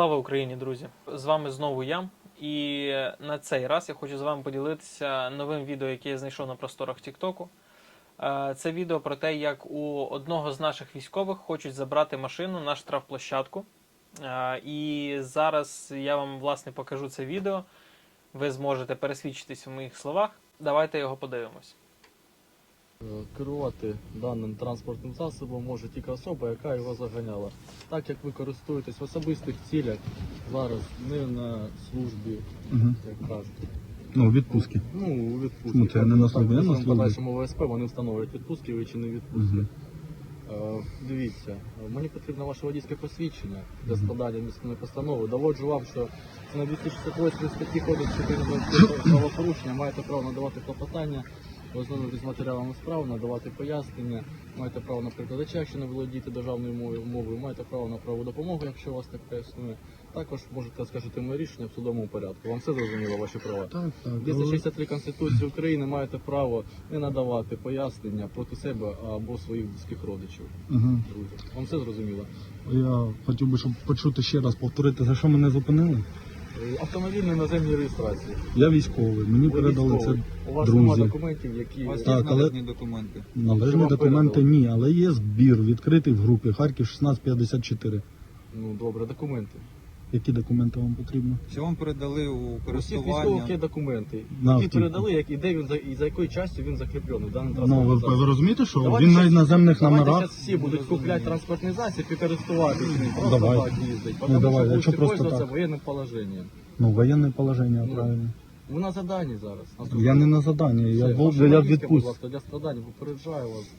Слава Україні, друзі! З вами знову я. І на цей раз я хочу з вами поділитися новим відео, яке я знайшов на просторах Тіктоку. Е, Це відео про те, як у одного з наших військових хочуть забрати машину на штрафплощадку. Е, І зараз я вам власне покажу це відео. Ви зможете пересвідчитись у моїх словах. Давайте його подивимось. Е, Керувати даним транспортним засобом може тільки особа, яка його заганяла. Так як ви користуєтесь в особистих цілях зараз, не на службі, Угу. як кажуть. Ну, у відпустки. Ну, у відпустці. Ну, це не на службі, не на в подальшому ВСП вони встановлюють відпустки ви чи не відпустки. Угу. Дивіться, мені потрібно ваше водійське посвідчення для складання міської постанови. Доводжу вам, що це на 268 статті кодексу правопорушення маєте право надавати клопотання, ознайомитися з матеріалами справи, надавати пояснення, маєте право на перекладача, якщо не володієте державною мовою, мовою, маєте право на правову допомогу, якщо у вас таке існує. Також можете скажете моє рішення в судовому порядку. Вам все зрозуміло, ваші права? Так, так. 263 Конституції України маєте право не надавати пояснення проти себе або своїх близьких родичів. Угу. Друзі, вам все зрозуміло? Я хотів би, щоб почути ще раз повторити, за що мене зупинили. Е, Автомобіль на наземній реєстрації. Я військовий, мені Ви передали військовий. це У вас немає документів, які У вас Так, є але- належні документи. Належні вам документи передали? ні, але є збір відкритий в групі Харків 1654. ну добре, документи. Які документи вам потрібно? Що вам передали у У користування? військових документи, На які автівку. передали, як і де він за і за якою частю він закріплений. Даний Ну, транспортний ви, засіб. ви розумієте, що Давайте він на щас- іноземних Давайте номерах. зараз всі будуть купляти транспортний засіб і користуватися ним. Просто Давай. так їздить. Ну, Тому давай, що якщо будете просто пользуватися так. воєнним положенням. Ну, воєнне положення, Ну, правильно. Ви на заданні зараз. Я не на заданні, я, в, ваше я в відпустці. ласка, Для попереджаю вас.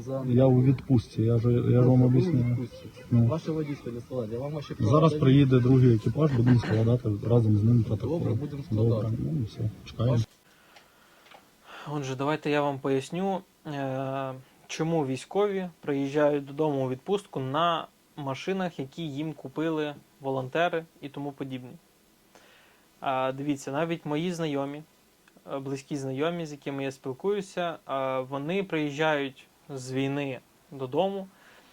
За... Я у відпустці, я ж я ж вам Ви у об'ясняю. відпустці. Ну. Ваше водійське для складання. Я вам права Зараз приїде другий екіпаж, будемо складати разом з ним протокол. Добре, будемо складати. Добре, ну все, чекаємо. Отже, давайте я вам поясню, е, чому військові приїжджають додому у відпустку на машинах, які їм купили волонтери і тому подібне. Дивіться, навіть мої знайомі, е, близькі знайомі, з якими я спілкуюся, вони приїжджають з війни додому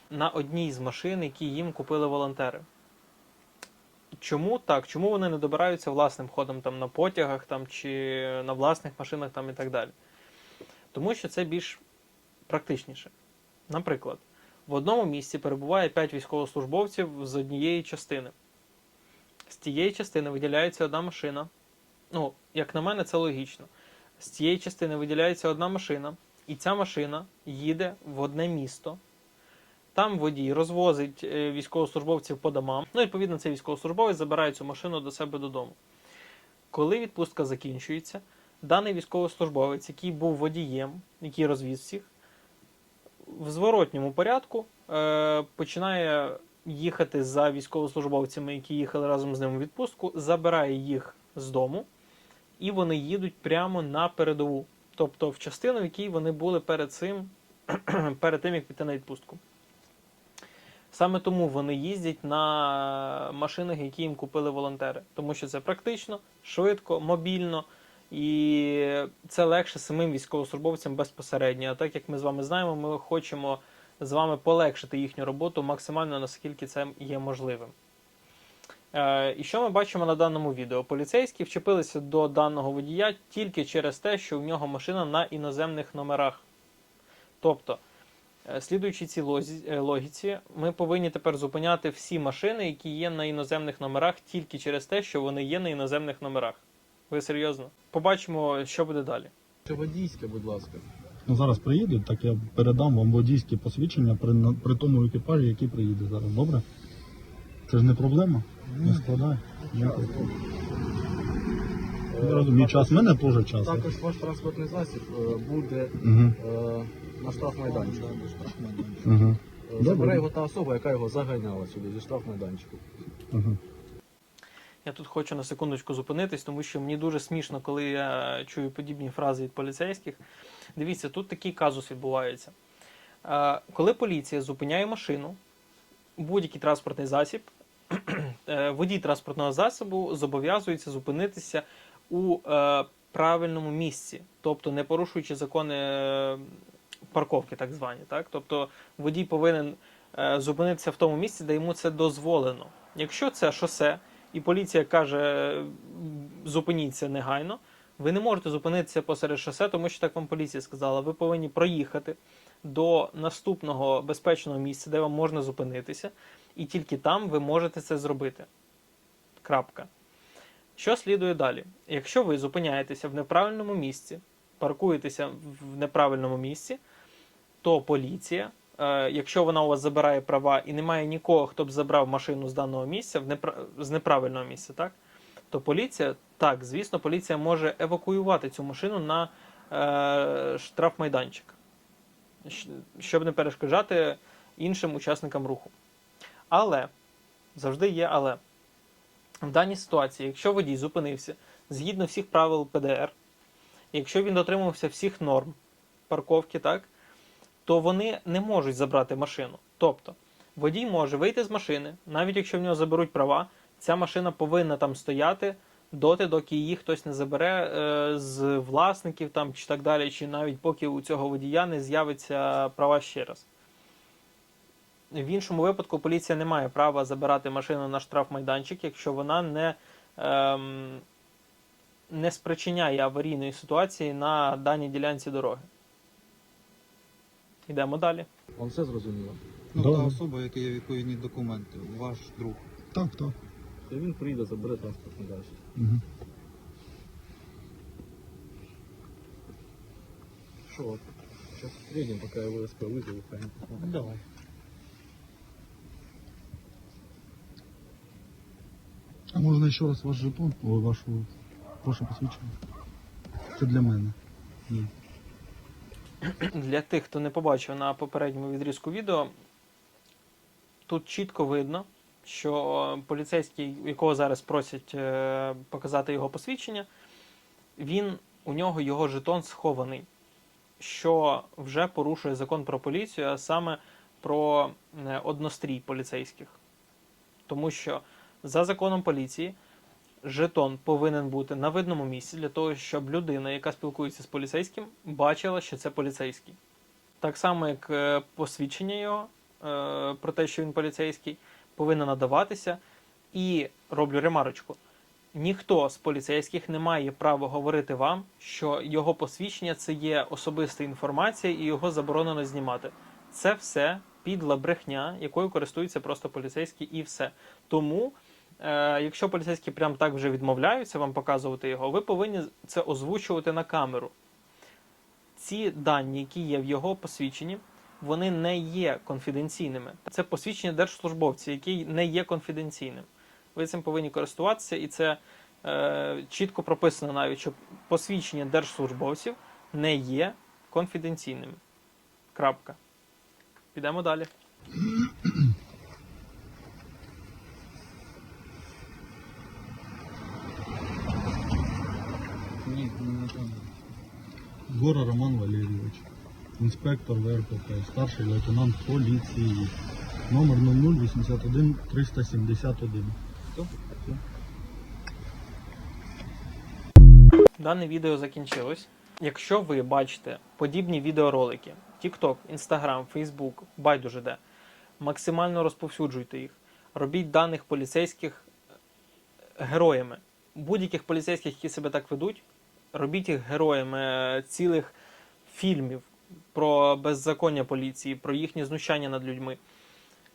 на одній з машин, які їм купили волонтери. Чому так? Чому вони не добираються власним ходом там на потягах там, чи на власних машинах там, і так далі? Тому що це більш практичніше. Наприклад, в одному місці перебуває 5 військовослужбовців з однієї частини. З тієї частини виділяється одна машина. Ну, як на мене, це логічно. З цієї частини виділяється одна машина, і ця машина їде в одне місто. Там водій розвозить е, військовослужбовців по домам. Ну, відповідно, цей військовослужбовець забирає цю машину до себе додому. Коли відпустка закінчується, даний військовослужбовець, який був водієм, який розвіз всіх, в зворотньому порядку е, починає їхати за військовослужбовцями, які їхали разом з ним у відпустку, забирає їх з дому, і вони їдуть прямо на передову. Тобто в частину, в якій вони були перед цим, перед тим, як піти на відпустку. Саме тому вони їздять на машинах, які їм купили волонтери, тому що це практично, швидко, мобільно і це легше самим військовослужбовцям безпосередньо. А так як ми з вами знаємо, ми хочемо з вами полегшити їхню роботу максимально наскільки це є можливим. Е, І що ми бачимо на даному відео? Поліцейські вчепилися до даного водія тільки через те, що в нього машина на іноземних номерах. Тобто, Е, Слідуючи цій е, логіці, ми повинні тепер зупиняти всі машини, які є на іноземних номерах, тільки через те, що вони є на іноземних номерах. Ви серйозно? Побачимо, що буде далі. Ваше водійське, будь ласка. Ну зараз приїде, так я передам вам водійське посвідчення при, при тому екіпажі, який приїде зараз. Добре? Це ж не проблема. Не. Я розумію, час в мене теж час. Також ваш транспортний засіб е, буде Угу. е, на штрафмайданчику. Угу. Е, Забере його та особа, яка його заганяла сюди зі штрафмайданчику. Угу. Я тут хочу на секундочку зупинитись, тому що мені дуже смішно, коли я чую подібні фрази від поліцейських. Дивіться, тут такий казус відбувається. Е, Коли поліція зупиняє машину, будь-який транспортний засіб, водій транспортного засобу зобов'язується зупинитися у е, правильному місці, тобто не порушуючи закони е, парковки, так звані. Так? Тобто водій повинен е, зупинитися в тому місці, де йому це дозволено. Якщо це шосе, і поліція каже, зупиніться негайно, ви не можете зупинитися посеред шосе, тому що так вам поліція сказала. Ви повинні проїхати до наступного безпечного місця, де вам можна зупинитися, і тільки там ви можете це зробити. Крапка. Що слідує далі? Якщо ви зупиняєтеся в неправильному місці, паркуєтеся в неправильному місці, то поліція, е, якщо вона у вас забирає права і немає нікого, хто б забрав машину з даного місця, з неправильного місця, так? то поліція, так, звісно, поліція може евакуювати цю машину на е, штрафмайданчик, щоб не перешкоджати іншим учасникам руху. Але завжди є але. В даній ситуації, якщо водій зупинився згідно всіх правил ПДР, якщо він дотримувався всіх норм парковки, так, то вони не можуть забрати машину. Тобто, водій може вийти з машини, навіть якщо в нього заберуть права, ця машина повинна там стояти доти, доки її хтось не забере е, з власників там, чи так далі, чи навіть поки у цього водія не з'явиться права ще раз. В іншому випадку поліція не має права забирати машину на штрафмайданчик, якщо вона не, ем, не спричиняє аварійної ситуації на даній ділянці дороги. Йдемо далі. Вам все зрозуміло? Ну, та особа, яка є відповідні документи, ваш друг. Так, так. То він приїде, забере транспорт далі. Угу. Що, от? Сейчас приедем, пока я ВСП вызову, хай не посмотрим. Давай. А можна ще раз ваш жетон, Ой, вашу, ваше посвідчення? Це для мене. Ні. Для тих, хто не побачив на попередньому відрізку відео, тут чітко видно, що поліцейський, якого зараз просять е, показати його посвідчення, він у нього його жетон схований, що вже порушує закон про поліцію, а саме про е, однострій поліцейських. Тому що за законом поліції жетон повинен бути на видному місці для того, щоб людина, яка спілкується з поліцейським, бачила, що це поліцейський. Так само, як е, посвідчення його про те, що він поліцейський, повинно надаватися. І роблю ремарочку: ніхто з поліцейських не має права говорити вам, що його посвідчення це є особиста інформація і його заборонено знімати. Це все підла брехня, якою користуються просто поліцейські, і все. Тому е, якщо поліцейські прям так вже відмовляються вам показувати його, ви повинні це озвучувати на камеру. Ці дані, які є в його посвідченні, вони не є конфіденційними. Це посвідчення держслужбовця, який не є конфіденційним. Ви цим повинні користуватися, і це е, чітко прописано навіть, що посвідчення держслужбовців не є конфіденційними. Крапка. Підемо далі. Гора Роман Валерійович, інспектор ВРПП, старший лейтенант поліції. Номер 0081 371. Дане відео закінчилось. Якщо ви бачите подібні відеоролики, TikTok, Instagram, Facebook, байдуже де, максимально розповсюджуйте їх. Робіть даних поліцейських е, героями. Будь-яких поліцейських, які себе так ведуть, робіть їх героями е, цілих фільмів про беззаконня поліції, про їхнє знущання над людьми.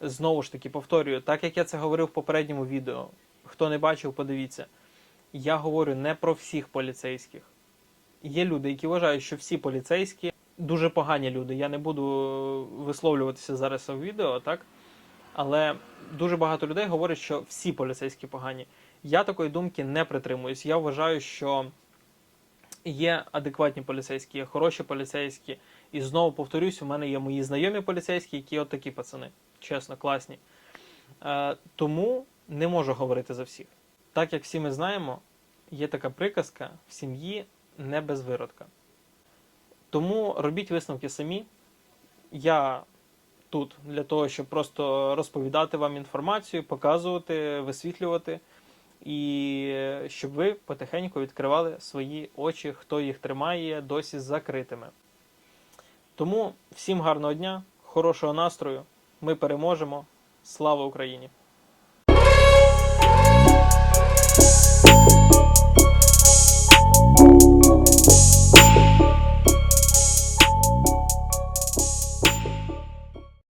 Знову ж таки, повторюю, так як я це говорив в попередньому відео. Хто не бачив, подивіться. Я говорю не про всіх поліцейських. Є люди, які вважають, що всі поліцейські дуже погані люди. Я не буду висловлюватися зараз у відео, так? Але дуже багато людей говорять, що всі поліцейські погані. Я такої думки не притримуюсь. Я вважаю, що є адекватні поліцейські, є хороші поліцейські. І знову повторюсь, у мене є мої знайомі поліцейські, які от такі пацани. Чесно, класні. Е, тому не можу говорити за всіх. Так як всі ми знаємо, є така приказка в сім'ї не без виродка. Тому робіть висновки самі. Я тут для того, щоб просто розповідати вам інформацію, показувати, висвітлювати, і щоб ви потихеньку відкривали свої очі, хто їх тримає досі закритими. Тому всім гарного дня, хорошого настрою. Ми переможемо. Слава Україні!